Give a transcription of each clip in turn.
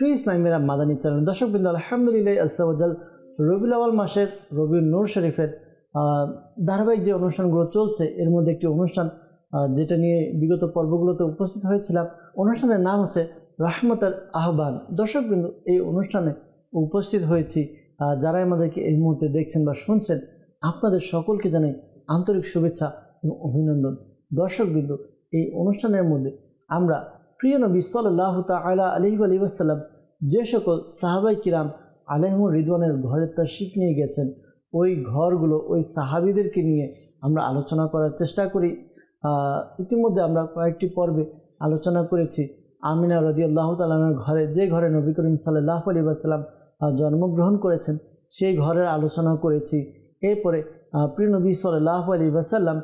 প্রিয় ইসলামেরা মাদানী চ্যানেল দর্শক বিন্দু, আলহামদুলিল্লাহ আসাল রবিউল আওয়াল মাসের রবিউল নূর শরীফের ধারাবাহিক যে অনুষ্ঠানগুলো চলছে, এর মধ্যে একটি অনুষ্ঠান যেটা নিয়ে বিগত পর্বগুলোতে উপস্থিত হয়েছিলাম। অনুষ্ঠানের নাম হচ্ছে রহমতের আহ্বান। দর্শক বিন্দু, এই অনুষ্ঠানে উপস্থিত হয়েছি যারা আমাদেরকে এই মুহূর্তে দেখছেন বা শুনছেন, আপনাদের সকলকে জানাই আন্তরিক শুভেচ্ছা এবং অভিনন্দন। দর্শক বিন্দু, এই অনুষ্ঠানের মধ্যে আমরা প্রিয় নবী সাল্লাহ তালা আলহি আলী আসাল্লাম যে সকল সাহাবাই কিরাম আলহমুর রিদওয়ানের ঘরের তশরিফ নিয়ে গেছেন, ওই ঘরগুলো ওই সাহাবিদেরকে নিয়ে আমরা আলোচনা করার চেষ্টা করি। ইতিমধ্যে আমরা কয়েকটি পর্বে আলোচনা করেছি। আমিনা রদি আল্লাহ তালামের ঘরে, যে ঘরে নবী করিম সাল্লাহ আলী আসাল্লাম জন্মগ্রহণ করেছেন, সেই ঘরের আলোচনা করেছি। এরপরে প্রিয় নবী সাল্লাহ আলী আসাল্লাম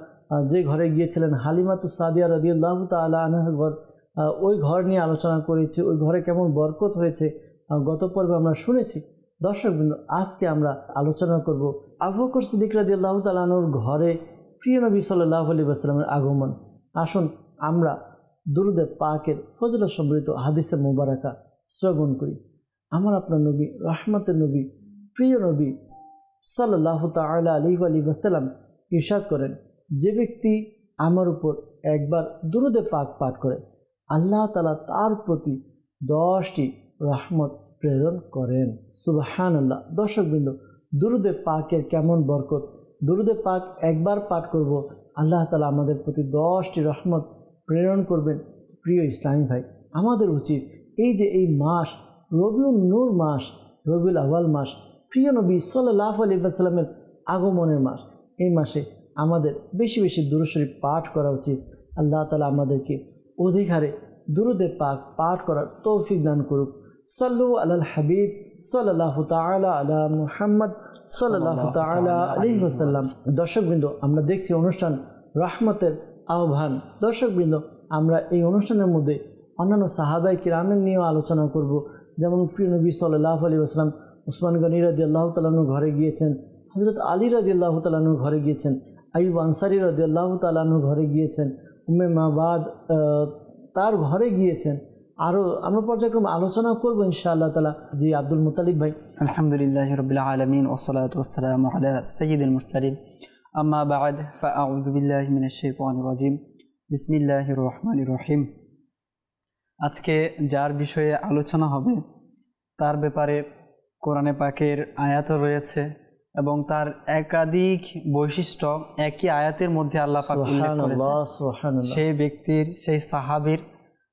যে ঘরে গিয়েছিলেন হালিমাতু সাদিয়া রদি আল্লাহ তালা আনহার ঘর ওই ঘর নিয়ে আলোচনা করেছি, ওই ঘরে কেমন বরকত হয়েছে গত পর্বে আমরা শুনেছি। দর্শকবৃন্দ, আজকে আমরা আলোচনা করব আবু বকর সিদ্দিক রাদি আল্লাহ তালানুর ঘরে প্রিয় নবী সাল্লাহ আলী আসলামের আগমন। আসুন, আমরা দুরুদে পাকের ফজল সমৃদ্ধ হাদিসে মোবারকা শ্রবণ করি। আমার আপনার নবী, রহমতের নবী, প্রিয় নবী সাল্লাহ তালা আলী আলী ওসাল্লাম ইরশাদ করেন, যে ব্যক্তি আমার উপর একবার দুরুদে পাক পাঠ করে আল্লাহ তালা তার প্রতি দশটি রহমত প্রেরণ করেন। সুবাহান আল্লাহ দর্শকবৃন্দ, দুরুদে পাকের কেমন বরকত? দুরুদে পাক একবার পাঠ করব, আল্লাহ তালা আমাদের প্রতি দশটি রহমত প্রেরণ করবেন। প্রিয় ইসলামী ভাই, আমাদের উচিত এই যে এই মাস রবিউল নূর মাস, রবিউল আওয়াল মাস, প্রিয় নবী সাল্লাহ আলী সাল্লামের আগমনের মাস, এই মাসে আমাদের বেশি বেশি দুরুশরীফ পাঠ করা উচিত। আল্লাহ তালা আমাদেরকে অধিক হারে দুরুদে পাক পাঠ করার তৌফিক দান করুক। সাল্লু আলাল হাবিব সাল্লাহ তালা আলা মুহাম্মদ সাল্লাহ তালা আলহি ওসাল্লাম দর্শকবৃন্দ, আমরা দেখছি অনুষ্ঠান রহমতের আহ্বান। দর্শকবৃন্দ, আমরা এই অনুষ্ঠানের মধ্যে অন্যান্য সাহাবাই কিরামের নিয়েও আলোচনা করব। যেমন প্রিয় নবী সাল্লাহ আলী আসলাম উসমান গনি রাজি আল্লাহ তালানুর ঘরে গিয়েছেন। হজরত আলী রাজি আল্লাহ তালানুর ঘরে গিয়েছেন। আইব আনসারি রাজি আল্লাহ তালানুর ঘরে গিয়েছেন। উম্মে মাবাদ তার ঘরে গিয়েছেন। আরও আমরা পর্যায়ক্রমে আলোচনা করব ইনশাআল্লাহ তালা জি, আব্দুল মুতালিক ভাই। আলহামদুলিল্লাহ রবিল্লা আলমিন ওসলাত ওসালাম আলা সঈদুল মুরসালিম আম্মা বাদ ফাউদুবিল্লাহ মিনাশান রাজিম। বিসমিল্লাহ রহমান রহিম। আজকে যার বিষয়ে আলোচনা হবে, তার ব্যাপারে কোরআনে পাকের আয়াত রয়েছে। এবং তার একাধিক বৈশিষ্ট্য একই আয়াতের মধ্যে আল্লাহ পাক উল্লেখ সেই ব্যক্তির সেই সাহাবীর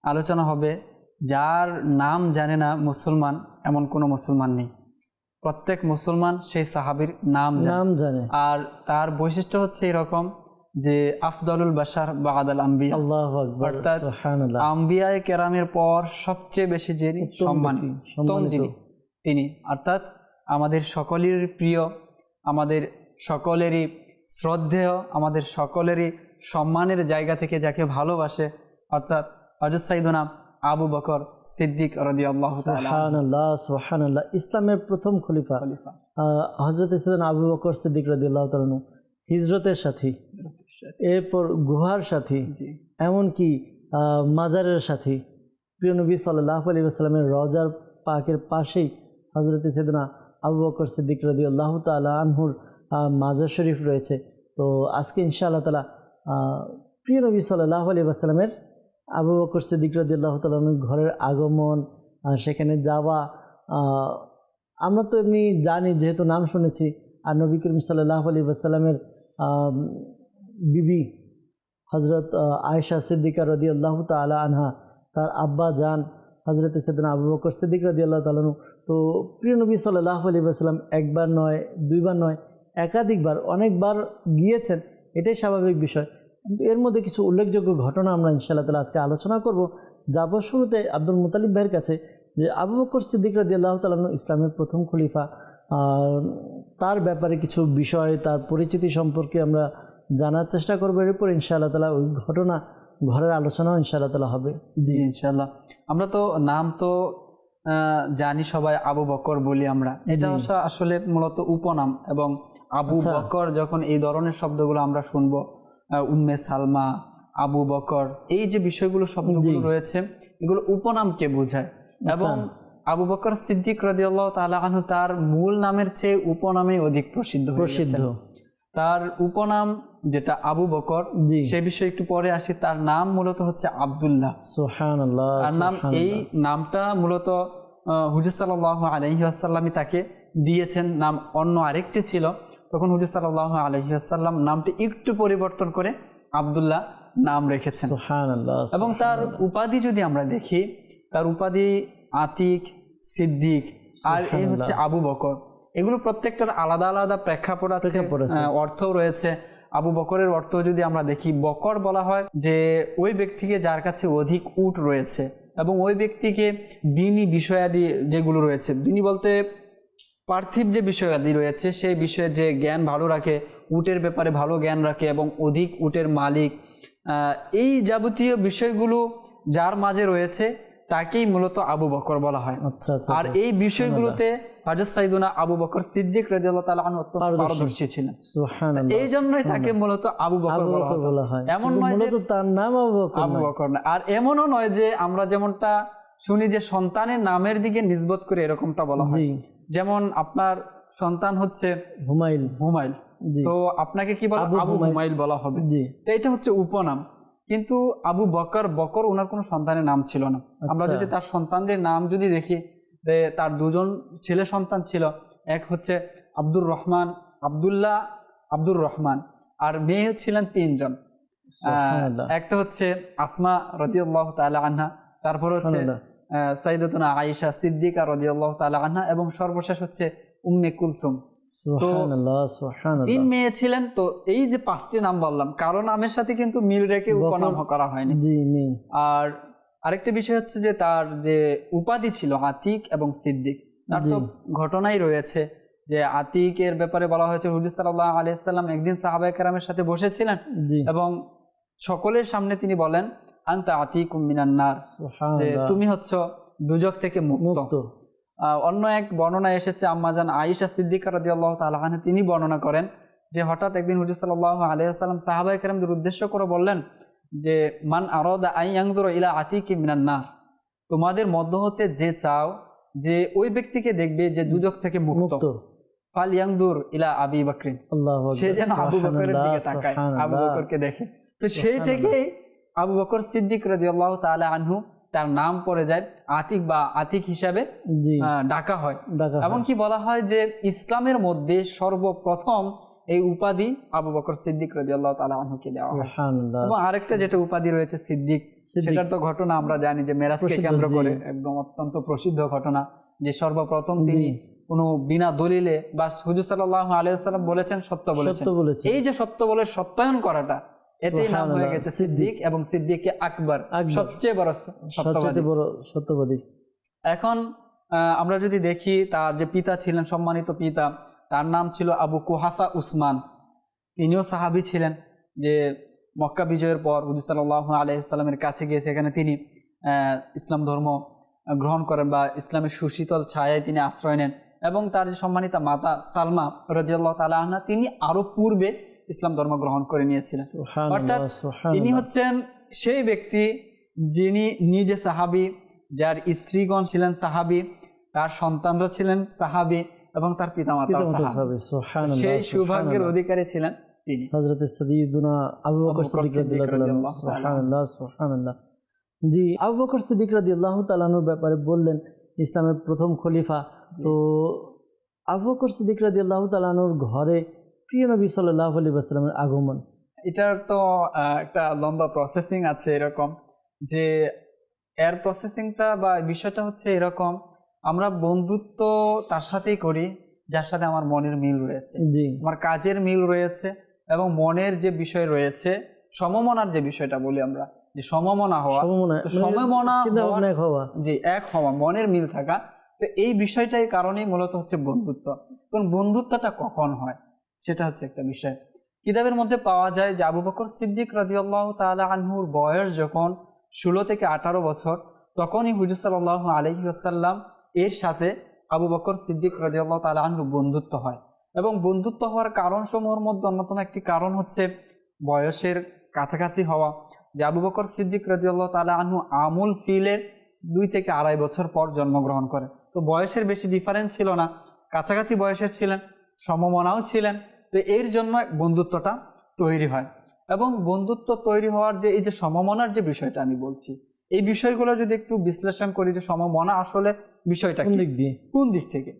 আলোচনা হবে যার নাম জানে না মুসলমান এমন কোনো মুসলমান নেই। প্রত্যেক মুসলমান সেই সাহাবীর নাম জানে। নাম জানে। আর তার বৈশিষ্ট্য হচ্ছে এরকম যে আফদলুল বাশার বা আদাল আম্বিয়া অর্থাৎ আম্বিয়ায় কেরামের পর সবচেয়ে বেশি যিনি সম্মানী সম্মানিত। তিনি। অর্থাৎ আমাদের সকলের প্রিয় আমাদের সকলেরই শ্রদ্ধেয় আমাদের সকলেরই সম্মানের জায়গা থেকে যাকে ভালোবাসে অর্থাৎ হজরত সাইদুনা আবু বকর সিদ্দিক রদি আল্লাহ সুবহানাল্লাহ ইসলামের প্রথম খলিফা হজরত ইসলাম আবু বকর সিদ্দিক রাদিয়াল্লাহু তাআলা হিজরতের সাথী। এরপর গুহার সাথী এমনকি মাজারের সাথী। প্রিয় নবী সাল্লাহ আলী আসসালামের রজার পাকের পাশেই হজরত সেদিনা আবু বকর সিদ্দিক রদি আল্লাহ তালা আনহুর মাজার শরীফ রয়েছে। তো আজকে ইনশাআল্লাহ তালা প্রিয় নবী সাল্লাহ আলী আসসালামের আবু বকর সিদ্দিক রদি আল্লাহ তালাহুর ঘরের আগমন সেখানে যাওয়া আমরা তো এমনি জানি যেহেতু নাম শুনেছি, আর নবী করিম সাল্লাহ আলী আসসালামের বিবি হজরত আয়েশা সিদ্দিকা রদি আল্লাহ তালা আনহা, তার আব্বা যান হজরত সৈদিন আবু বকর সিদ্দিক রদি আল্লাহ তালানু তো প্রিয় নবী সাল্লাহ আলী আসসালাম একবার নয়, দুইবার নয়, একাধিকবার, অনেকবার গিয়েছেন, এটাই স্বাভাবিক বিষয়। কিন্তু এর মধ্যে কিছু উল্লেখযোগ্য ঘটনা আমরা ইনশাআল্লাহ তালা আজকে আলোচনা করব। যাব শুরুতে আব্দুল মুতালিব ভাইয়ের কাছে যে আবু বকর সিদ্দিক রাজি আল্লাহ তালানু ইসলামের প্রথম খলিফা তার ব্যাপারে কিছু বিষয়, তার পরিচিতি সম্পর্কে আমরা জানার চেষ্টা করব। এরপর ইনশাআল্লাহ তালা ওই ঘটনা, ঘরের আলোচনাও ইনশাআল্লাহ তালা হবে। জি ইনশাল্লাহ আমরা তো, নাম তো জানি সবাই আবু বকর বলি আমরা। এটা আসলে মূলত উপনাম এবং আবু আচ্ছা। বকর যখন এই ধরনের শব্দগুলো আমরা শুনব উম্মে সালমা আবু বকর এই যে বিষয়গুলো শব্দগুলো রয়েছে এগুলো উপনামকে বোঝায়? এবং আবু বকর সিদ্দিক রাদিয়াল্লাহু তাআলা আনহু তার মূল নামের চেয়ে উপনামে অধিক প্রসিদ্ধ প্রসিদ্ধ। তার উপনাম যেটা আবু বকর সে বিষয়ে একটু পরে আসি। তার নাম মূলত হচ্ছে আব্দুল্লাহ। তার নাম এই নামটা মূলত হুজুর সাল্লাহ আলহি তাকে দিয়েছেন। নাম অন্য আরেকটি ছিল। তখন হুজুর সাল্লাহ আলহি নামটি একটু পরিবর্তন করে আব্দুল্লাহ নাম রেখেছেন। এবং তার উপাধি যদি আমরা দেখি তার উপাধি আতিক সিদ্দিক আর এই হচ্ছে আবু বকর। এগুলো প্রত্যেকটার আলাদা আলাদা প্রেক্ষাপট আছে। আহ, অর্থও রয়েছে। আবু বকরের অর্থ যদি আমরা দেখি বকর বলা হয় যে ওই ব্যক্তিকে যার কাছে অধিক উট রয়েছে এবং ওই ব্যক্তিকে দিনই বিষয়াদি যেগুলো রয়েছে দিনই বলতে পার্থিব যে বিষয়াদি রয়েছে সেই বিষয়ে যে জ্ঞান ভালো রাখে উটের ব্যাপারে ভালো জ্ঞান রাখে এবং অধিক উটের মালিক এই যাবতীয় বিষয়গুলো যার মাঝে রয়েছে তাকেই মূলত আবু বকর বলা হয়। আচ্ছা আচ্ছা আর এই বিষয়গুলোতে হাজর সাইদুনা আবু বকর সিদ্দিক রাদিয়াল্লাহু তাআলা আনহু অত্যন্ত পারদর্শী। পারদর্শী ছিলেন। সোহান এই জন্যই তাকে মূলত আবু বকর বলা বকর হতো। বলা হয়। এমন নয় যে তার নাম আবু বকর আবু বকর না আর এমনও নয় যে আমরা যেমনটা শুনি যে সন্তানের নামের দিকে নিসবত করে এরকমটা বলা হয়। যেমন আপনার সন্তান হচ্ছে হুমাইল হুমাইল তো আপনাকে কি বলা আবু হুমাইল বলা হবে। তো এটা হচ্ছে উপনাম। কিন্তু আবু বকর বকর ওনার কোনো সন্তানের নাম ছিল না। আমরা আচ্ছা। যদি তার সন্তানদের নাম যদি দেখি তার দুজন ছেলে সন্তান ছিল এক হচ্ছে আব্দুর রহমান আব্দুল্লাহ আব্দুর রহমান আর মেয়ে ছিলেন তিনজন। একটা হচ্ছে আসমা রদিয়াল্লাহ তাআলা আনহা তারপর হচ্ছে সাইদাতুনা আয়েশা সিদ্দিকা রদিয়াল্লাহ তাআলা আনহা এবং সর্বশেষ হচ্ছে উম্মে কুলসুম। তিন মেয়ে ছিলেন তো এই যে পাঁচটি নাম বললাম কারও নামের সাথে কিন্তু মিল রেখে উপনাম করা হয়নি। আর আরেকটা বিষয় হচ্ছে যে তার যে উপাধি ছিল আতিক এবং সিদ্দিক তার তো ঘটনাই রয়েছে যে আতিকের ব্যাপারে বলা হয়েছে হুজুর সাল্লাহ আলিয়াল্লাম একদিন সাহাবাই কারামের সাথে বসেছিলেন এবং সকলের সামনে তিনি বলেন আংতা আতিক মিনান্নার যে তুমি হচ্ছ দুজক থেকে মুক্ত। অন্য এক বর্ণনা এসেছে আম্মাজান আয়েশা সিদ্দিকা রাদিয়াল্লাহু তাআলা আনহা তিনি বর্ণনা করেন যে হঠাৎ একদিন হুজুর সাল্লাল্লাহু আলাইহি ওয়াসাল্লাম সাহাবায়ে কেরামদের উদ্দেশ্য করে বললেন যে মান আরাদা আন ইলা আতিকি মিনান নার। তোমাদের মধ্য হতে যে চাও যে ওই ব্যক্তিকে দেখবে যে দুজক থেকে মুক্ত। ফাল ইয়ানজুর ইলা আবি বকরিন। আল্লাহু সে যেন আবু বকরের দিকে তাকায় আবু বকরকে দেখে। তো সেই থেকেই আবু বকর সিদ্দিক রাদিয়াল্লাহু তাআলা আনহু তার নাম পড়ে যায় আতিক বা আতিক হিসাবে ডাকা হয়। ডাকা হয়। এমনকি বলা হয় যে ইসলামের মধ্যে সর্বপ্রথম এই উপাধি আবু বকর সিদ্দিক রাজি আল্লাহ তালা আনহুকে দেওয়া এবং আরেকটা যেটা উপাধি রয়েছে সিদ্দিক। সেটার তো ঘটনা আমরা জানি যে মেরাজকে কেন্দ্র করে একদম অত্যন্ত প্রসিদ্ধ ঘটনা যে সর্বপ্রথম তিনি কোনো বিনা দলিলে বা হুজুর সাল্লাহ আলিয়াল্লাম বলেছেন সত্য বলেছেন। এই যে সত্য বলে সত্যায়ন করাটা এতেই নাম হয়ে গেছে সিদ্দিক। এবং সিদ্দিককে আকবর। সবচেয়ে বড় সত্যবাদী। বড় সত্যবাদী। এখন আহ, আমরা যদি দেখি তার যে পিতা ছিলেন সম্মানিত পিতা তার নাম ছিল আবু কুহাফা উসমান তিনিও সাহাবি ছিলেন যে মক্কা বিজয়ের পর হুজুর সাল্লাহ আলাইসাল্লামের কাছে গিয়ে সেখানে তিনি ইসলাম ধর্ম গ্রহণ করেন বা ইসলামের সুশীতল ছায়ায় তিনি আশ্রয় নেন এবং তার যে সম্মানিতা মাতা সালমা রদিয়াল্লাহ তালা আহনা তিনি আরও পূর্বে ইসলাম ধর্ম গ্রহণ করে নিয়েছিলেন অর্থাৎ। ইনি হচ্ছেন সেই ব্যক্তি যিনি নিজে সাহাবি যার স্ত্রীগণ ছিলেন সাহাবি তার সন্তানরা ছিলেন সাহাবি এবং তার পিতামাতা সেই সৌভাগ্যের অধিকারী ছিলেন তিনি। আবু বকর সিদ্দিক রাদিয়াল্লাহু রাদিয়াল্লাহু সুবহানাল্লাহ সুবহানাল্লাহ। জি আবু বকর সিদ্দিক রাদিয়াল্লাহু তাআলার ব্যাপারে বললেন ইসলামের প্রথম খলিফা। তো আবু বকর সিদ্দিক রাদিয়াল্লাহু তাআলার ঘরে প্রিয় নবী সাল্লাল্লাহু আলাইহি ওয়াসাল্লামের আগমন। এটার তো একটা লম্বা প্রসেসিং আছে এরকম যে এর প্রসেসিংটা বা বিষয়টা হচ্ছে এরকম আমরা বন্ধুত্ব তার সাথেই করি যার সাথে আমার মনের মিল রয়েছে। জি। আমার কাজের মিল রয়েছে এবং মনের যে বিষয় রয়েছে সমমনার যে বিষয়টা বলি আমরা যে সমমনা হওয়া সমমনা এক হওয়া। যে এক হওয়া মনের মিল থাকা তো এই বিষয়টাই কারণেই মূলত হচ্ছে বন্ধুত্ব। কোন বন্ধুত্বটা কখন হয় সেটা হচ্ছে একটা বিষয়। কিতাবের মধ্যে পাওয়া যায় যে আবু বকর সিদ্দিক রাজিউল্লাহ তাআলা আনহুর বয়স যখন ষোলো থেকে আঠারো বছর তখনই হুজুর সাল্লাহ আলহি আসাল্লাম এর সাথে আবু বকর সিদ্দিক রাজিউল্লাহ তাআলা আনহুর বন্ধুত্ব হয়। এবং বন্ধুত্ব হওয়ার কারণ সমূহের মধ্যে অন্যতম একটি কারণ হচ্ছে বয়সের কাছাকাছি হওয়া। যে আবু বকর সিদ্দিক রাজিউল্লাহ তাআলা আনহু আমুল ফিলের দুই থেকে আড়াই বছর পর জন্মগ্রহণ করে। তো বয়সের বেশি ডিফারেন্স ছিল না। কাছাকাছি বয়সের ছিলেন, সমমনাও ছিলেন। তো এর জন্য বন্ধুত্বটা তৈরি হয়। এবং বন্ধুত্ব তৈরি হওয়ার যে, এই যে সমমনার যে বিষয়টা আমি বলছি এই বিষয়গুলো যদি একটু বিশ্লেষণ করি যে সমমনা আসলে বিষয়টা কোন দিক দিয়ে? কোন দিক থেকে?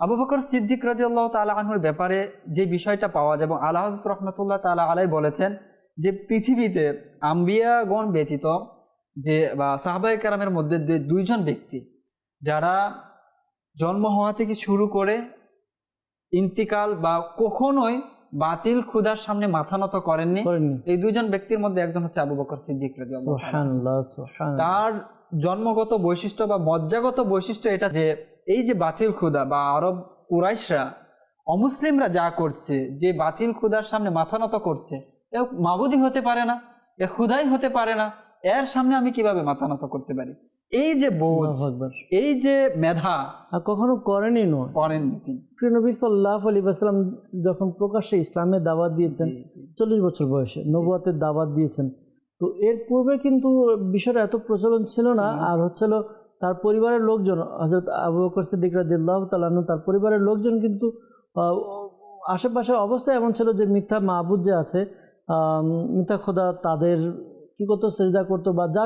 আবু বকর সিদ্দিক রাজিউল্লাহ তালা আনহুর ব্যাপারে যে বিষয়টা পাওয়া যায় এবং আল্লাহ হজরত রহমতুল্লাহ তালা আলাই বলেছেন যে পৃথিবীতে আম্বিয়াগণ ব্যতীত যে বা সাহাবাই কারামের মধ্যে দুইজন ব্যক্তি যারা জন্ম হওয়া থেকে শুরু করে ইন্তিকাল বা কখনোই বাতিল ক্ষুধার সামনে মাথা নত করেননি। এই দুইজন ব্যক্তির মধ্যে একজন হচ্ছে আবু বকর সিদ্দিক তার জন্মগত বৈশিষ্ট্য বা মজ্জাগত বৈশিষ্ট্য এটা যে এই যে বাতিল ক্ষুদা বা আরব কুরাইশরা অমুসলিমরা যা করছে যে বাতিল ক্ষুদার সামনে মাথা নত করছে এ মাবুদি হতে পারে না এ ক্ষুদাই হতে পারে না এর সামনে আমি কীভাবে মাথা নত করতে পারি? এই যে বোঝ এই যে মেধা আর কখনো করেনি নয়। করেননি তিনি। প্রিয় নবী সাল্লাহ আলী আসসালাম যখন প্রকাশ্যে ইসলামের দাওয়াত দিয়েছেন। চল্লিশ বছর বয়সে নবুয়াতের দাওয়াত দিয়েছেন তো এর পূর্বে কিন্তু বিষয়টা এত প্রচলন ছিল না। আর হচ্ছিল তার পরিবারের লোকজন হজরত আবু বকর সিদ্দিক রাদিয়াল্লাহু তাআলা তার পরিবারের লোকজন কিন্তু আশেপাশে অবস্থা এমন ছিল যে মিথ্যা মাহবুদ যে আছে মিথ্যা খোদা তাদের কী করতো সেজদা করতো বা যা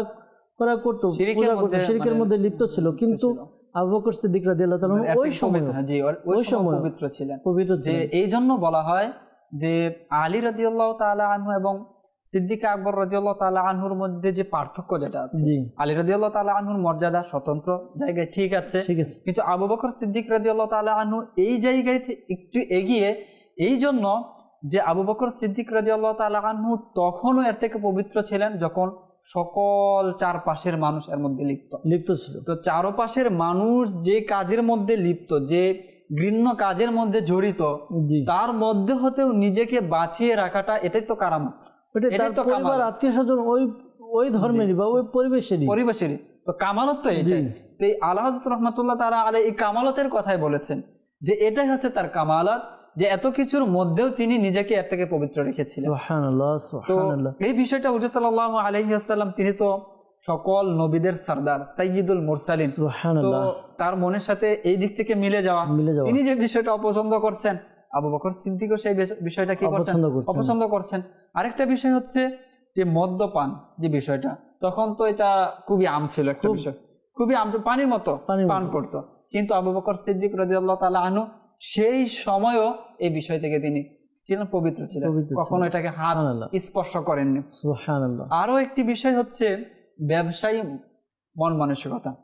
করা করতো শিরিকের মধ্যে মানে মধ্যে লিপ্ত ছিল। কিন্তু আবু বকর সিদ্দিক রাদিয়াল্লাহু তাআলা ওই সময় জি, ওই- সময় পবিত্র ছিলেন। পবিত্র যে এই জন্য বলা হয় যে আলী রাদিউল্লাহ তাআলা আনহু এবং সিদ্দিকা আকবর রাদিউল্লাহ তাআলা আনহুর মধ্যে যে পার্থক্য যেটা আছে আলী রাদিউল্লাহ তাআলা আনহুর মর্যাদা স্বতন্ত্র জায়গায় ঠিক আছে। ঠিক আছে। কিন্তু আবু বকর সিদ্দিক রাদিউল্লাহ তাআলা আনহু এই জায়গায় একটু এগিয়ে এই জন্য যে আবু বকর সিদ্দিক রাদিউল্লাহ তাআলা আনহু তখনও এর থেকে পবিত্র ছিলেন যখন সকল চারপাশের মানুষ এর মধ্যে লিপ্ত। লিপ্ত ছিল। তো চারপাশের মানুষ যে কাজের মধ্যে লিপ্ত যে ঘৃণ্য কাজের মধ্যে জড়িত তার মধ্যে হতেও নিজেকে বাঁচিয়ে রাখাটা এটাই তো কারাম এটাই তো কামাল। আত্মীয় স্বজন ওই ওই ধর্মেরই বা ওই পরিবেশেরই। পরিবেশেরই। তো কামালত তো এটাই। তো এই আল্লাহ রহমতুল্লাহ তারা আলে এই কামালতের কথাই বলেছেন যে এটাই হচ্ছে তার কামালত। যে এত কিছুর মধ্যেও তিনি নিজেকে এর থেকে পবিত্র রেখেছিলেন। তো এই বিষয়টা হুজুর সাল্লাহ আলহিহাসাল্লাম তিনি তো সকল নবীদের সর্দার সাইয়িদুল মুরসালিন। তার মনের সাথে এই দিক থেকে মিলে যাওয়া। মিলে যাওয়া। তিনি যে বিষয়টা অপছন্দ করছেন আবু বকর সিদ্দিকও সেই বিষয়টা কি করছেন? অপছন্দ করছেন। আরেকটা বিষয় হচ্ছে যে মদ্যপান যে বিষয়টা তখন তো এটা খুবই আম ছিল একটা বিষয়। খুবই আম পানির মতো পান করতো। কিন্তু আবু বকর সিদ্দিক রাদিয়াল্লাহু তাআলা আনহু সেই সময়ও এই বিষয় থেকে তিনি ছিলেন পবিত্র ছিলেন। কখনো এটাকে হাত স্পর্শ করেননি। আরও একটি বিষয় হচ্ছে ব্যবসায়ী মন মানসিকতা।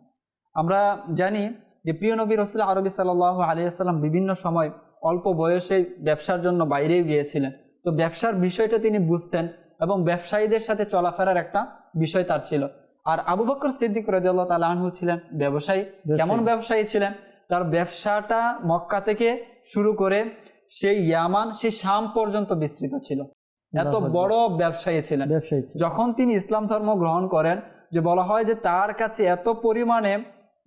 আমরা জানি যে প্রিয় নবী রসুল আরবি সাল্লাহ আলিয়াল্লাম বিভিন্ন সময় অল্প বয়সে ব্যবসার জন্য বাইরেও গিয়েছিলেন। তো ব্যবসার বিষয়টা তিনি বুঝতেন এবং ব্যবসায়ীদের সাথে চলাফেরার একটা বিষয় তার ছিল। আর আবু বকর সিদ্দিক রাজিয়াল্লাহ তালা আনহু ছিলেন ব্যবসায়ী। কেমন ব্যবসায়ী ছিলেন? তার ব্যবসাটা মক্কা থেকে শুরু করে সেই ইয়ামান সেই শাম পর্যন্ত বিস্তৃত ছিল। এত বড় ব্যবসায়ী ছিলেন। যখন তিনি ইসলাম ধর্ম গ্রহণ করেন যে বলা হয় যে তার কাছে এত পরিমাণে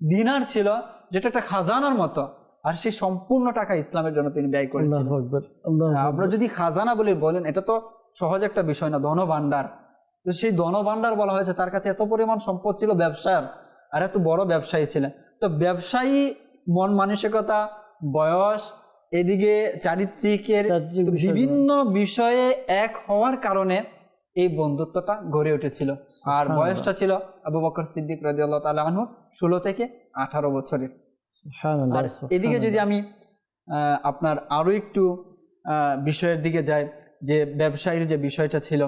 দিনার ছিল যেটা একটা খাজানার মতো আর সেই সম্পূর্ণ টাকা ইসলামের জন্য তিনি ব্যয় করেছিলেন। আমরা যদি খাজানা বলি বলেন এটা তো সহজ একটা বিষয় না ধন ভান্ডার তো সেই ধন ভান্ডার বলা হয়েছে তার কাছে এত পরিমাণ সম্পদ ছিল ব্যবসার আর এত বড় ব্যবসায়ী ছিলেন। তো ব্যবসায়ী মন মানসিকতা বয়স এদিকে চারিত্রিকের বিভিন্ন বিষয়ে এক হওয়ার কারণে এই বন্ধুত্বটা গড়ে উঠেছিল। আর বয়সটা ছিল আবু বকর সিদ্দিক রাজিউল্লাহ তাআলা আনহু ষোলো থেকে আঠারো বছরের। এদিকে যদি আমি আহ, আপনার আরও একটু আহ, বিষয়ের দিকে যাই যে ব্যবসায়ীর যে বিষয়টা ছিল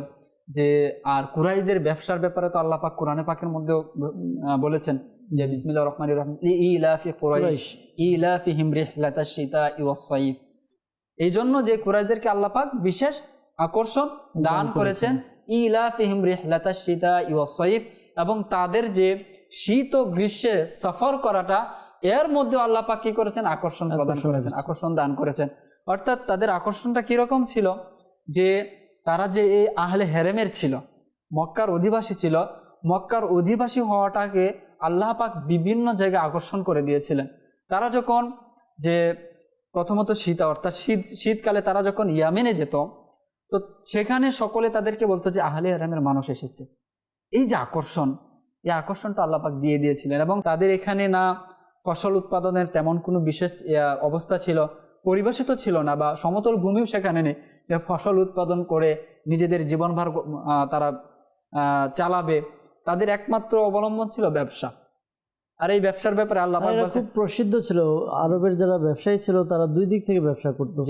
যে আর কুরাইদের ব্যবসার ব্যাপারে তো আল্লাহ পাক কোরআনে পাকের মধ্যেও বলেছেন যে বিসমিল্লাহ রহমান রহিম ইলাফি কুরাইশ। ইলাফি হিমরিহলাতা শীতা ইওয়াসাইফ এই জন্য যে কুরাইশদেরকে আল্লাপাক বিশেষ আকর্ষণ দান করেছেন। করেছেন। ইলাফিহিম রিহলাতা শীতা ইউসাইফ এবং তাদের যে শীত ও গ্রীষ্মে সফর করাটা এর মধ্যে আল্লাহ পাক কি করেছেন? আকর্ষণ প্রদান করেছেন করেছেন। আকর্ষণ দান করেছেন। অর্থাৎ তাদের আকর্ষণটা কীরকম ছিল? যে তারা যে এই আহলে হেরেমের ছিল মক্কার অধিবাসী ছিল মক্কার অধিবাসী হওয়াটাকে আল্লাহ পাক বিভিন্ন জায়গায় আকর্ষণ করে দিয়েছিলেন। তারা যখন যে প্রথমত শীত, অর্থাৎ শীত, শীতকালে তারা যখন ইয়ামেনে যেত, তো সেখানে সকলে তাদেরকে বলতো যে আহলে হেরামের মানুষ এসেছে। এই যে আকর্ষণ, এই আকর্ষণটা আল্লাহ পাক দিয়ে দিয়েছিলেন এবং তাদের এখানে না ফসল উৎপাদনের তেমন কোনো বিশেষ অবস্থা ছিল পরিবেশে তো ছিল না বা সমতল ভূমিও সেখানে নেই। ফসল উৎপাদন করে নিজেদের জীবনভার তারা চালাবে তাদের একমাত্র অবলম্বন ছিল ব্যবসা। আর এই ব্যবসার ব্যাপারে আল্লাহ খুব প্রসিদ্ধ ছিল। আরবের যারা ব্যবসায়ী ছিল তারা দুই দিক থেকে ব্যবসা করতো।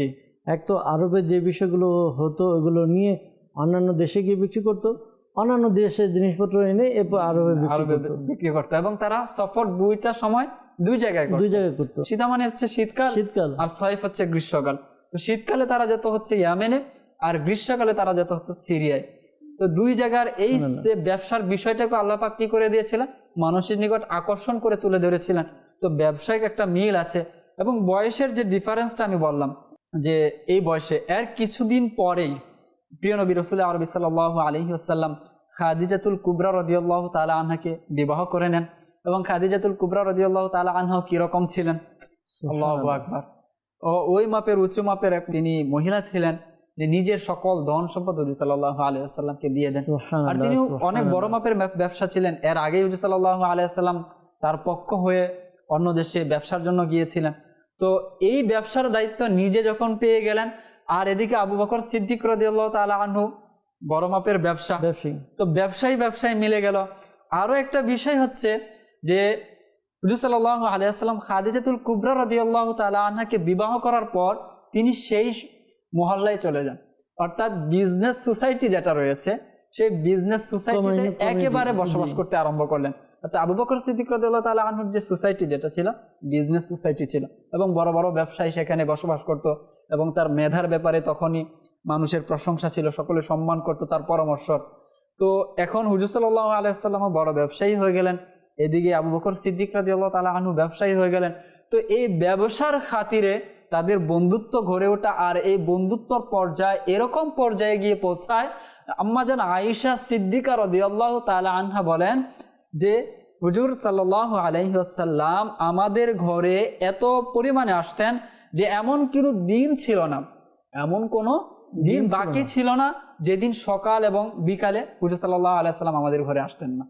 এক তো আরবের যে বিষয়গুলো হতো ওগুলো নিয়ে অন্যান্য দেশে গিয়ে বিক্রি করতো। অন্যান্য দেশের জিনিসপত্র এনে এরপর আরবে বিক্রি আরবে করতো। বিক্রি করতো এবং তারা সফর দুইটা সময় দুই জায়গায় দুই জায়গায় করতো। শীতা মানে হচ্ছে শীতকাল শীতকাল। আর সৈফ হচ্ছে গ্রীষ্মকাল। তো শীতকালে তারা যেত হচ্ছে ইয়ামেনে আর গ্রীষ্মকালে তারা যেত হতো সিরিয়ায়। তো দুই জায়গার এই যে ব্যবসার বিষয়টাকে আল্লাহ পাক কি করে দিয়েছিলেন? মানুষের নিকট আকর্ষণ করে তুলে ধরেছিলেন। তো ব্যবসায়িক একটা মিল আছে এবং বয়সের যে ডিফারেন্সটা আমি বললাম যে এই বয়সে এর কিছুদিন পরেই প্রিয় নবী রসুল আরবি সাল্লাহ আলহি আসাল্লাম খাদিজাতুল কুবরা রদিয়াল্লাহ তালা আনহাকে বিবাহ করে নেন। এবং খাদিজাতুল কুবরা রদিয়াল্লাহ তালা আনহা কীরকম ছিলেন? আল্লাহ আকবার। ও ওই মাপের উঁচু মাপের তিনি মহিলা ছিলেন। যে নিজের সকল ধন সম্পদ হুজুর সাল্লাহ আলিয়াল্লামকে দিয়ে দেন। আর তিনি অনেক বড় মাপের ব্যবসা ছিলেন। এর আগে হুজুর সাল্লাহ আলিয়াল্লাম তার পক্ষ হয়ে অন্য দেশে ব্যবসার জন্য গিয়েছিলেন। তো এই ব্যবসার দায়িত্ব নিজে যখন পেয়ে গেলেন আর এদিকে আবু বকর সিদ্দিক রদিয়াল্লাহ তালা আনহু বড় মাপের ব্যবসা। ব্যবসায়ী। তো ব্যবসায়ী ব্যবসায় মিলে গেল। আরও একটা বিষয় হচ্ছে যে হুজুর সাল্লাহ আলিয়াল্লাম খাদিজাতুল কুবরা রদিয়াল্লাহ তালা আনহাকে বিবাহ করার পর তিনি সেই মহল্লায় চলে যান। অর্থাৎ বিজনেস সোসাইটি যেটা রয়েছে সেই বিজনেস সোসাইটিতে একেবারে বসবাস করতে আরম্ভ করলেন। অর্থাৎ আবু বকর সিদ্দিক তালা আনহুর যে সোসাইটি যেটা ছিল বিজনেস সোসাইটি ছিল এবং বড় বড় ব্যবসায়ী সেখানে বসবাস করত এবং তার মেধার ব্যাপারে তখনই মানুষের প্রশংসা ছিল সকলে সম্মান করত তার পরামর্শ। তো এখন হুজুর সাল্লাহ আলাইসাল্লামও বড় ব্যবসায়ী হয়ে গেলেন এদিকে আবু বকর সিদ্দিক রাজি আল্লাহ তালা আনহু ব্যবসায়ী হয়ে গেলেন। তো এই ব্যবসার খাতিরে তাদের বন্ধুত্ব গড়ে ওঠা আর এই বন্ধুত্বর পর্যায়ে এরকম পর্যায়ে গিয়ে পৌঁছায়। আম্মা যেন আয়েশা সিদ্দিকা রদি আল্লাহ তালা আনহা বলেন যে হুজুর সাল্লাহ আলহিহাসাল্লাম আমাদের ঘরে এত পরিমাণে আসতেন যে এমন কোনো দিন ছিল না। এমন কোনো দিন বাকি ছিল না যেদিন সকাল এবং বিকালে হুজুর সাল্লাহ আলাইসাল্লাম আমাদের ঘরে আসতেন না।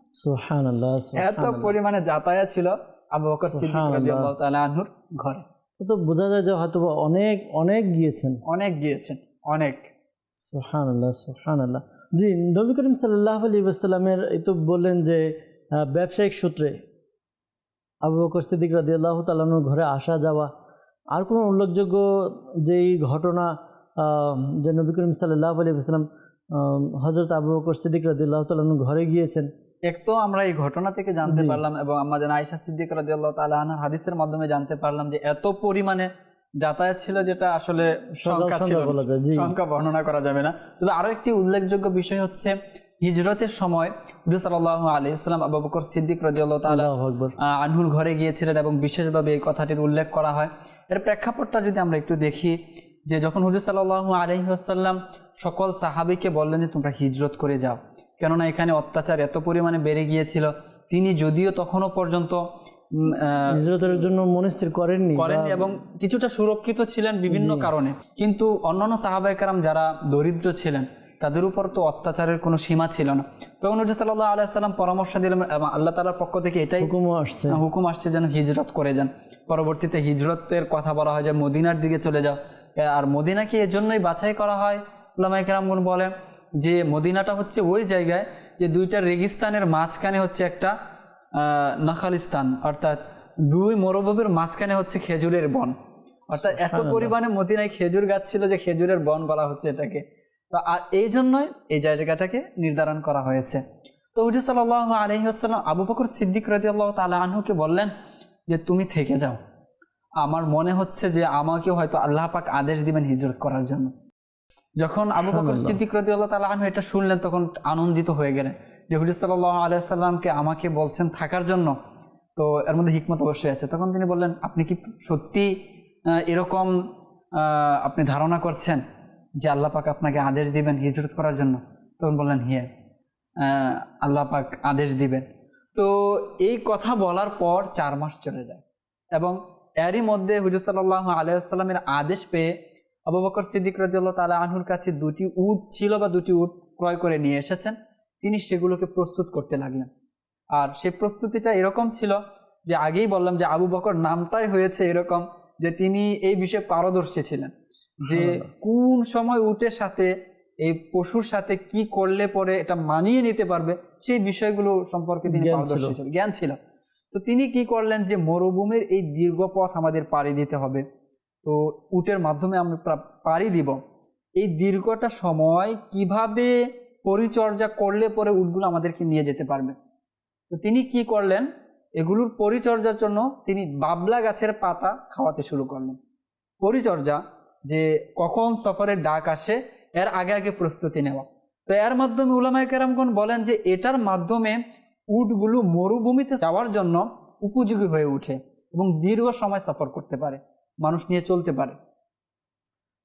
এত পরিমাণে যাতায়াত ছিল আবু বকর সিদ্দিক। রাদিয়াল্লাহু তাআলা আনহুর ঘরে। তো বোঝা যায় যে হয়তো অনেক অনেক গিয়েছেন। অনেক গিয়েছেন অনেক। সুবহানাল্লাহ সুবহানাল্লাহ। জি নবী করিম সাল্লাহ আলী আসসালামের এই তো বললেন যে ব্যবসায়িক সূত্রে আবু বকর সিদ্দিক রাদি আল্লাহ তালানোর ঘরে আসা যাওয়া। আর কোনো উল্লেখযোগ্য যেই ঘটনা যে নবী করিম সাল্লাহ আলী আসসালাম হজরত আবু বকর সিদ্দিক রাদি আল্লাহ তালানোর ঘরে গিয়েছেন এক তো আমরা এই ঘটনা থেকে জানতে পারলাম এবং আমাদের আয়েশা সিদ্দিক রাদিয়াল্লাহু তাআলা আনহার হাদিসের মাধ্যমে জানতে পারলাম যে এত পরিমাণে যাতায়াত ছিল যেটা আসলে সংখ্যা ছিল সংখ্যা বর্ণনা করা যাবে না। তবে আরও একটি উল্লেখযোগ্য বিষয় হচ্ছে হিজরতের সময় আবু বকর সিদ্দিক আহ, আনহুর ঘরে গিয়েছিলেন এবং বিশেষভাবে এই কথাটির উল্লেখ করা হয়। এর প্রেক্ষাপটটা যদি আমরা একটু দেখি যে যখন হুজুর সাল্লাহ আলহিহাসাল্লাম সকল সাহাবিকে বললেন যে তোমরা হিজরত করে যাও কেননা এখানে অত্যাচার এত পরিমাণে বেড়ে গিয়েছিল তিনি যদিও তখনও পর্যন্ত হিজরতের জন্য মনস্থির করেননি করেননি এবং কিছুটা সুরক্ষিত ছিলেন বিভিন্ন কারণে। কিন্তু অন্যান্য সাহাবাইকারাম যারা দরিদ্র ছিলেন তাদের উপর তো অত্যাচারের কোনো সীমা ছিল না। তখন হুজুর সাল্লাহ আলাইসাল্লাম পরামর্শ দিলেন এবং আল্লাহ তালার পক্ষ থেকে এটাই হুকুমও আসছে। হুকুম আসছে যেন হিজরত করে যান। পরবর্তীতে হিজরতের কথা বলা হয় যে মদিনার দিকে চলে যাও। আর মদিনাকে এজন্যই বাছাই করা হয় উলামাইকেরামগুন বলেন যে মদিনাটা হচ্ছে ওই জায়গায় যে দুইটা রেগিস্তানের মাঝখানে হচ্ছে একটা আহ, নাখালিস্তান। অর্থাৎ দুই মরুভূমির মাঝখানে হচ্ছে খেজুরের বন। অর্থাৎ এত পরিমাণে মদিনায় খেজুর গাছ ছিল যে খেজুরের বন বলা হচ্ছে এটাকে। তো আর এই জন্যই এই জায়গাটাকে নির্ধারণ করা হয়েছে। তো হুজুর সাল্লাহ আলহিহাস্লাম আবু বকর সিদ্দিক রাজি আল্লাহ তালা আনহুকে বললেন যে তুমি থেকে যাও। আমার মনে হচ্ছে যে আমাকেও হয়তো আল্লাহ পাক আদেশ দিবেন হিজরত করার জন্য। যখন আবু বকর। সিদ্দিক রাদিয়াল্লাহু তাআলা আনহু এটা শুনলেন তখন আনন্দিত হয়ে গেলেন। যে হুজুর সাল্লাল্লাহু আলাইহি সাল্লামকে আমাকে বলছেন থাকার জন্য তো এর মধ্যে হিকমত অবশ্যই আছে। তখন তিনি বললেন আপনি কি সত্যি এরকম আপনি ধারণা করছেন যে আল্লাহ পাক আপনাকে আদেশ দিবেন হিজরত করার জন্য? তখন বললেন হ্যাঁ আল্লাহ পাক আদেশ দিবেন। তো এই কথা বলার পর চার মাস চলে যায় এবং এরই মধ্যে হুজুর সাল্লাহ আলাইসাল্লামের আদেশ পেয়ে আবু বকর সিদ্দিক রাজিউল্লাহ তালা আনহুর কাছে দুটি উট ছিল বা দুটি উট ক্রয় করে নিয়ে এসেছেন তিনি সেগুলোকে প্রস্তুত করতে লাগলেন। আর সেই প্রস্তুতিটা এরকম ছিল যে আগেই বললাম যে আবু বকর নামটাই হয়েছে এরকম যে তিনি এই বিষয়ে পারদর্শী ছিলেন যে কোন সময় উটের সাথে এই পশুর সাথে কি করলে পরে এটা মানিয়ে নিতে পারবে সেই বিষয়গুলো সম্পর্কে তিনি জ্ঞান পারদর্শী ছিল। ছিল জ্ঞান ছিল। তো তিনি কি করলেন যে মরুভূমির এই দীর্ঘ পথ আমাদের পাড়ি দিতে হবে। তো উটের মাধ্যমে আমরা পাড়ি দিব। এই দীর্ঘটা সময় কীভাবে পরিচর্যা করলে পরে উটগুলো আমাদেরকে নিয়ে যেতে পারবে? তো তিনি কি করলেন? এগুলোর পরিচর্যার জন্য তিনি বাবলা গাছের পাতা খাওয়াতে শুরু করলেন। পরিচর্যা যে কখন সফরের ডাক আসে, এর আগে আগে প্রস্তুতি নেওয়া। তো এর মাধ্যমে উলামায় কেরামগণ বলেন যে এটার মাধ্যমে উটগুলো মরুভূমিতে যাওয়ার জন্য উপযোগী হয়ে ওঠে এবং দীর্ঘ সময় সফর করতে পারে। মানুষ নিয়ে চলতে পারে।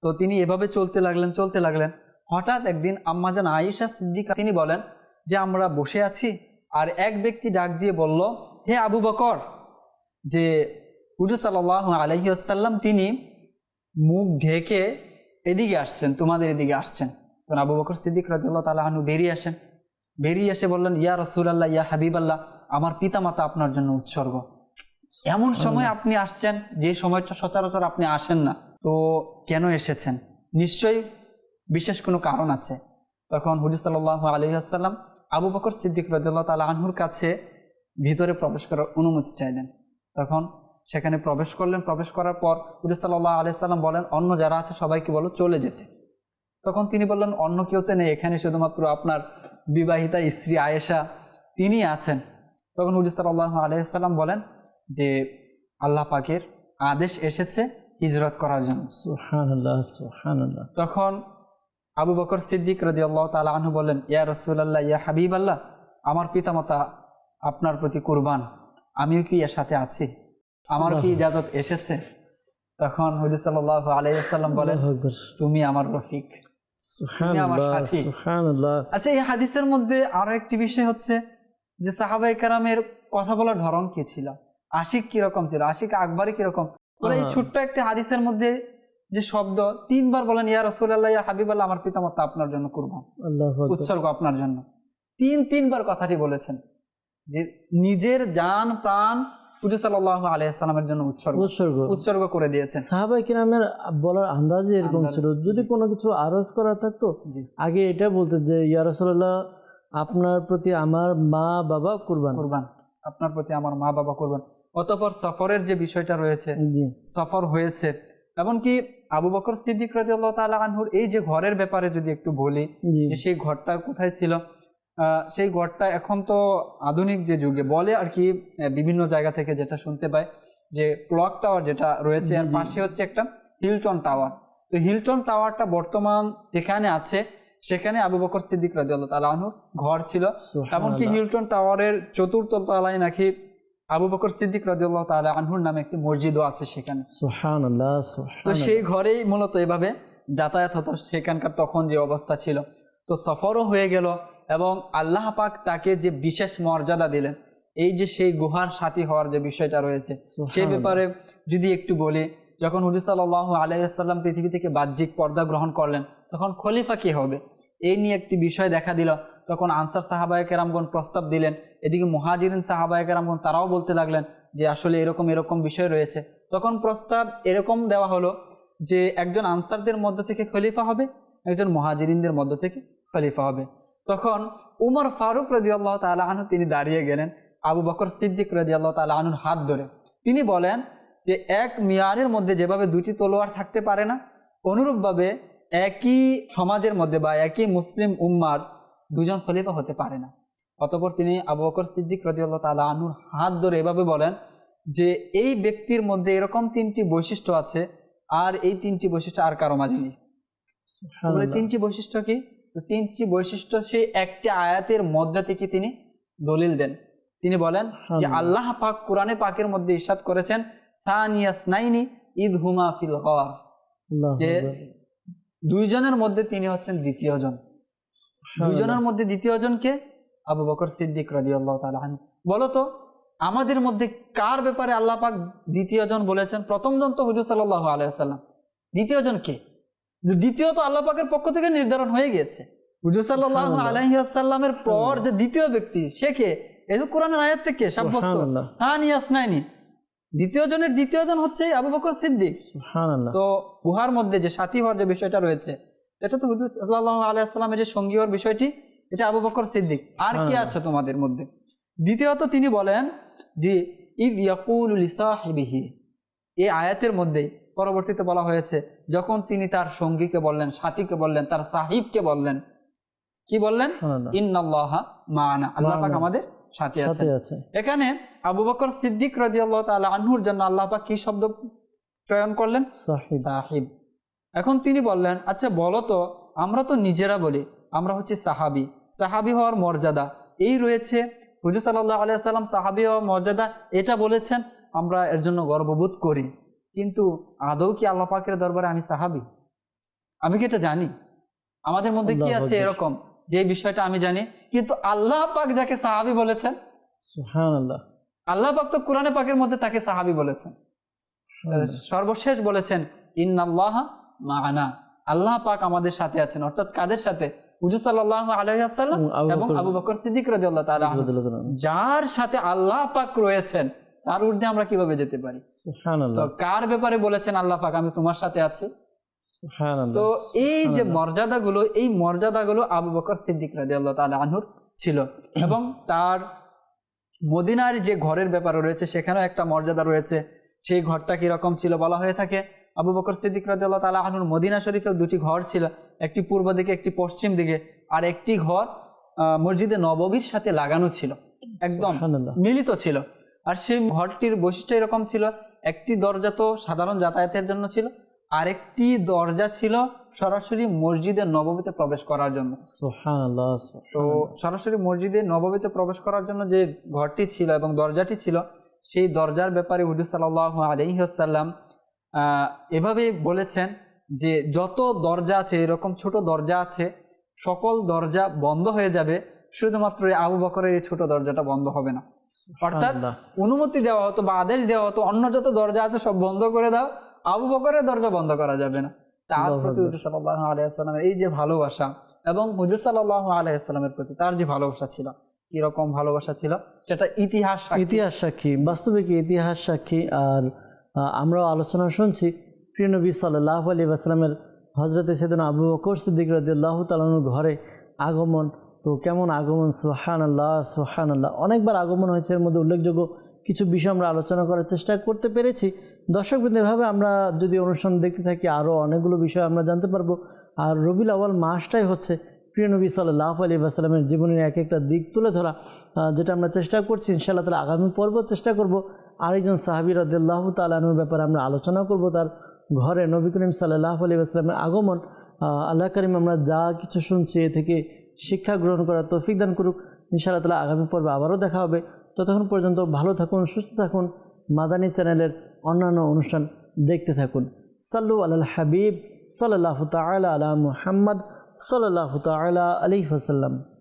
তো তিনি এভাবে চলতে লাগলেন চলতে লাগলেন। হঠাৎ একদিন আম্মাজান আয়েশা সিদ্দিকা তিনি বলেন যে, আমরা বসে আছি। আর এক ব্যক্তি ডাক দিয়ে বলল, হে আবু বকর। যে হুজুর সাল্লাহ আলহিউসাল্লাম তিনি মুখ ঢেকে এদিকে আসছেন, তোমাদের এদিকে আসছেন। তখন আবু বকর সিদ্দিক রাজিউল্লাহ তালা আনু বেরিয়ে আসেন। বেরিয়ে এসে বললেন, ইয়া রসুল আল্লাহ ইয়া হাবিব আল্লাহ আমার পিতামাতা আপনার জন্য উৎসর্গ। এমন সময় আপনি আসছেন যে সময়টা সচরাচর আপনি আসেন না তো কেন এসেছেন? নিশ্চয়ই বিশেষ কোনো কারণ আছে। তখন হুজুর সাল্লাহ আলহিহাসাল্লাম আবু বকর সিদ্দিক রাজিউল্লাহ তালা আনহুর কাছে ভিতরে প্রবেশ করার অনুমতি চাইলেন। তখন সেখানে প্রবেশ করলেন প্রবেশ করার পর হুজুর সাল্লাহ আলাইসাল্লাম বলেন অন্য যারা আছে সবাইকে বলো চলে যেতে। তখন তিনি বললেন অন্য কেউ তো নেই এখানে শুধুমাত্র আপনার বিবাহিতা স্ত্রী আয়েশা তিনি আছেন। তখন হুজুর সাল্লাহ আলাইসাল্লাম বলেন যে আল্লাহ পাকের আদেশ এসেছে হিজরত করার জন্য। তখন আবু বকর সিদ্দিক রদি আল্লাহ তালা আনহু বললেন ইয়া রসুল্লাহ ইয়া হাবিব আল্লাহ আমার পিতামাতা আপনার প্রতি কুরবান আমিও কি এর সাথে আছি? আমার কি ইজাজত এসেছে? তখন হুজুর সাল্লাহ আলাইসাল্লাম বলেন তুমি আমার রফিক আচ্ছা এই হাদিসের মধ্যে আরও একটি বিষয় হচ্ছে যে সাহাবাই কারামের কথা বলার ধরন কি ছিল? আশিক কীরকম ছিল? আশিক আকবরী কীরকম? ওরা এই হ্যাঁ। ছোট্ট একটা হাদিসের মধ্যে যে শব্দ তিনবার বলেন ইয়া রসুল্লাহ ইয়া হাবিবাল্লাহ আমার পিতামাতা আপনার জন্য কুরবান উৎসর্গ আপনার জন্য। তিন তিনবার কথাটি বলেছেন যে নিজের জান প্রাণ পুজো আলাইসালামের জন্য উৎসর্গ। উৎসর্গ। উৎসর্গ করে দিয়েছেন। সাহাবাই কিরামের বলার আন্দাজই এরকম ছিল। যদি কোনো কিছু আরজ করা থাকতো আগে এটা বলতে যে ইয়া রাসূলুল্লাহ আপনার প্রতি আমার মা বাবা কুরবান। কুরবান। আপনার প্রতি আমার মা বাবা করবেন। অতপর সফরের যে বিষয়টা রয়েছে সফর হয়েছে। এমনকি আবু বকর সিদ্দিক রাজিউল্লাহ তাআলা আনহুর এই যে ঘরের ব্যাপারে যদি একটু বলি সেই ঘরটা কোথায় ছিল? সেই ঘরটা এখন তো আধুনিক যে যুগে বলে আর কি বিভিন্ন জায়গা থেকে যেটা শুনতে পাই যে ক্লক টাওয়ার যেটা রয়েছে আর পাশে হচ্ছে একটা হিলটন টাওয়ার। তো হিলটন টাওয়ারটা বর্তমান যেখানে আছে সেখানে আবু বকর সিদ্দিক রাজিউল্লাহ তাআলা আনহুর ঘর ছিল। এমনকি হিলটন টাওয়ারের চতুর্থ তলায় নাকি আবু বকর সিদ্দিক রাজিউল্লাহ তাআলা আনহুর নামে একটি মসজিদও আছে সেখানে। সুবহানাল্লাহ তো সেই ঘরেই মূলত এভাবে যাতায়াত হতো। সেখানকার তখন যে অবস্থা ছিল। তো সফরও হয়ে গেল এবং আল্লাহ পাক তাকে যে বিশেষ মর্যাদা দিলেন এই যে সেই গুহার সাথী হওয়ার যে বিষয়টা রয়েছে সেই ব্যাপারে যদি একটু বলি যখন হুজুর সাল্লাহ আলাইসাল্লাম পৃথিবী থেকে বাহ্যিক পর্দা গ্রহণ করলেন তখন খলিফা কি হবে? এই নিয়ে একটি বিষয় দেখা দিল। তখন আনসার সাহাবায় কেরামগণ প্রস্তাব দিলেন। এদিকে মহাজিরিন সাহাবায় কেরামগণ তারাও বলতে লাগলেন যে, আসলে এরকম এরকম বিষয় রয়েছে। তখন প্রস্তাব এরকম দেওয়া হলো যে, একজন আনসারদের মধ্য থেকে খলিফা হবে, একজন মহাজিরিনদের মধ্য থেকে খলিফা হবে। তখন উমর ফারুক রাজি আল্লাহ তালা তিনি দাঁড়িয়ে গেলেন, আবু বকর সিদ্দিক রাজি আল্লাহ তালা হাত ধরে। তিনি বলেন যে, এক মিয়ানের মধ্যে যেভাবে দুটি তলোয়ার থাকতে পারে না, অনুরূপভাবে একই সমাজের মধ্যে বা একই মুসলিম উম্মার দুজন খলিফা হতে পারে না। অতপর তিনি আবু বকর সিদ্দিক রাজিউল্লাহ তালা আনুর হাত ধরে এভাবে বলেন যে এই ব্যক্তির মধ্যে এরকম তিনটি বৈশিষ্ট্য আছে আর এই তিনটি বৈশিষ্ট্য আর কারও মাঝে নেই। তিনটি বৈশিষ্ট্য কি? তিনটি বৈশিষ্ট্য সেই একটি আয়াতের মধ্যে থেকে তিনি দলিল দেন। তিনি বলেন যে আল্লাহ পাক কোরআনে পাকের মধ্যে ইরশাদ করেছেন সানিয়াসনাইনি ঈদ হুমা ফিল যে। দুইজনের মধ্যে তিনি হচ্ছেন দ্বিতীয় জন। দুইজনের মধ্যে দ্বিতীয় জনকে আবু বকর সিদ্দিক রাদিয়াল্লাহু তাআলা আনহু। বলো তো আমাদের মধ্যে কার ব্যাপারে আল্লাহ পাক দ্বিতীয় জন বলেছেন? প্রথম জন তো হুজুর সাল্লাল্লাহু আলাইহি সাল্লাম দ্বিতীয় জন কে? দ্বিতীয় তো আল্লাহ পাকের পক্ষ থেকে নির্ধারণ হয়ে গিয়েছে। হুজুর সাল্লাল্লাহু আলহিসাল্লামের পর যে দ্বিতীয় ব্যক্তি সে কে? এই তো কোরআনের আয়াত থেকে সাব্যস্ত। সুবহানাল্লাহ। হানি আসনাইনি। দ্বিতীয় জনের দ্বিতীয় জন হচ্ছে আবু বকর সিদ্দিক। তো গুহার মধ্যে যে সাথী হওয়ার যে বিষয়টা রয়েছে এটা তো হুজুর সাল্লাহ আলাইসাল্লামের যে সঙ্গী হওয়ার বিষয়টি এটা আবু বকর সিদ্দিক। আর কি আছে তোমাদের মধ্যে? দ্বিতীয়ত তিনি বলেন যে ইদ ইয়াকুল লিসাহিবিহি। এই আয়াতের মধ্যেই পরবর্তীতে বলা হয়েছে যখন তিনি তার সঙ্গীকে বললেন সাথীকে বললেন তার সাহিবকে বললেন কি বললেন? ইন্নাল্লাহ মানা। আল্লাহ পাক আমাদের সাথে আছে। এখানে আবু বকর সিদ্দিক রাদিয়াল্লাহু তাআলা আনহুর জন্য আল্লাহ পাক কি শব্দ চয়ন করলেন? সাহিব। এখন তিনি বললেন আচ্ছা বলো তো আমরা তো নিজেরা বলি আমরা হচ্ছে সাহাবি। সাহাবি হওয়ার মর্যাদা এই রয়েছে। হুজুর সাল্লাহ আলিয়াল্লাম সাহাবি হওয়ার মর্যাদা এটা বলেছেন আমরা এর জন্য গর্ববোধ করি। কিন্তু আদৌ কি আল্লাহ পাকের দরবারে আমি সাহাবি? আমি কি এটা জানি? আমাদের মধ্যে কি আছে এরকম যে বিষয়টা আমি জানি কিন্তু আল্লাহ পাক যাকে সাহাবি বলেছেন আল্লাহ পাক তো কোরআনে পাকের মধ্যে তাকে সাহাবি বলেছেন। সর্বশেষ বলেছেন ইন্নাল্লাহ মা'ানা। আল্লাহ পাক আমাদের সাথে আছেন অর্থাৎ কাদের সাথে? হুজুর এবং আবু বকর সিদ্দিক যার সাথে আল্লাহ পাক রয়েছেন তার ঊর্ধ্বে আমরা কীভাবে যেতে পারি? তো কার ব্যাপারে বলেছেন আল্লাহ পাক? আমি তোমার সাথে আছি। তো এই যে মর্যাদাগুলো এই মর্যাদাগুলো আবু বকর সিদ্দিক রাদিয়াল্লাহু তাআলা আনহুর ছিল। এবং তার মদিনার যে ঘরের ব্যাপার রয়েছে সেখানেও একটা মর্যাদা রয়েছে। সেই ঘরটা কীরকম ছিল বলা হয়ে থাকে? আবু বকর সিদ্দিক রাদিয়াল্লাহু তাআলা আনহুর মদিনা শরীফের দুটি ঘর ছিল একটি পূর্ব দিকে একটি পশ্চিম দিকে আর একটি ঘর মসজিদে নববীর সাথে লাগানো ছিল একদম মিলিত ছিল। আর সেই ঘরটির বৈশিষ্ট্য এরকম ছিল একটি দরজা তো সাধারণ যাতায়াতের জন্য ছিল আরেকটি দরজা ছিল সরাসরি মসজিদে নবমীতে প্রবেশ করার জন্য। তো সরাসরি মসজিদে নবমীতে প্রবেশ করার জন্য যে ঘরটি ছিল এবং দরজাটি ছিল সেই দরজার ব্যাপারে হুজুর সাল্লাহ আলহিহাসাল্লাম এভাবে বলেছেন যে যত দরজা আছে এরকম ছোট দরজা আছে সকল দরজা বন্ধ হয়ে যাবে শুধুমাত্র এই আবু বকরের এই ছোট দরজাটা বন্ধ হবে না। অর্থাৎ অনুমতি দেওয়া হতো বা আদেশ দেওয়া হতো অন্য যত দরজা আছে সব বন্ধ করে দাও আবু বকরের দরজা বন্ধ করা যাবে না। তার প্রতি হুজুর সাল্লাহ আলাইসাল্লামের এই যে ভালোবাসা এবং হুজুর সাল্লাহ আলাইসাল্লামের প্রতি তার যে ভালোবাসা ছিল কীরকম ভালোবাসা ছিল? সেটা ইতিহাস সাক্ষী। ইতিহাস সাক্ষী বাস্তবে কি ইতিহাস সাক্ষী? আর আমরাও আলোচনা শুনছি। প্রিয় নবী সাল্লাহ আলী আসলামের হজরতে সেদিন আবু বকর সিদ্দিক রদিল্লাহ তালানুর ঘরে আগমন। তো কেমন আগমন? সোহান আল্লাহ সোহান আল্লাহ অনেকবার আগমন হয়েছে, এর মধ্যে উল্লেখযোগ্য কিছু বিষয় আমরা আলোচনা করার চেষ্টা করতে পেরেছি। দর্শকবৃন্দ, এভাবে আমরা যদি অনুষ্ঠান দেখতে থাকি, আরও অনেকগুলো বিষয় আমরা জানতে পারব। আর রবিউল আওয়াল মাসটাই হচ্ছে প্রিয় নবী সাল্লাহ আলী আসসালামের জীবনের এক একটা দিক তুলে ধরা যেটা আমরা চেষ্টা করছি। ইনশাআল্লাহ তালা আগামী পর্ব চেষ্টা করব। আরেকজন সাহাবি রদুল্লাহ তালানুর ব্যাপারে আমরা আলোচনা করব। তার ঘরে নবী করিম সাল্লাহ আলী আসসালামের আগমন আল্লাহ করিম আমরা যা কিছু শুনছি এ থেকে শিক্ষা গ্রহণ করার তৌফিক দান করুক। ইনশাআল্লাহ তালা আগামী পর্বে আবারও দেখা হবে। ততক্ষণ পর্যন্ত ভালো থাকুন, সুস্থ থাকুন, মাদানী চ্যানেলের অন্যান্য অনুষ্ঠান দেখতে থাকুন। সাল্লু আল হাবিব সাল্লাহ তালা আলা মুহাম্মদ সাল্লাহ তালা আলি হাসাল্লাম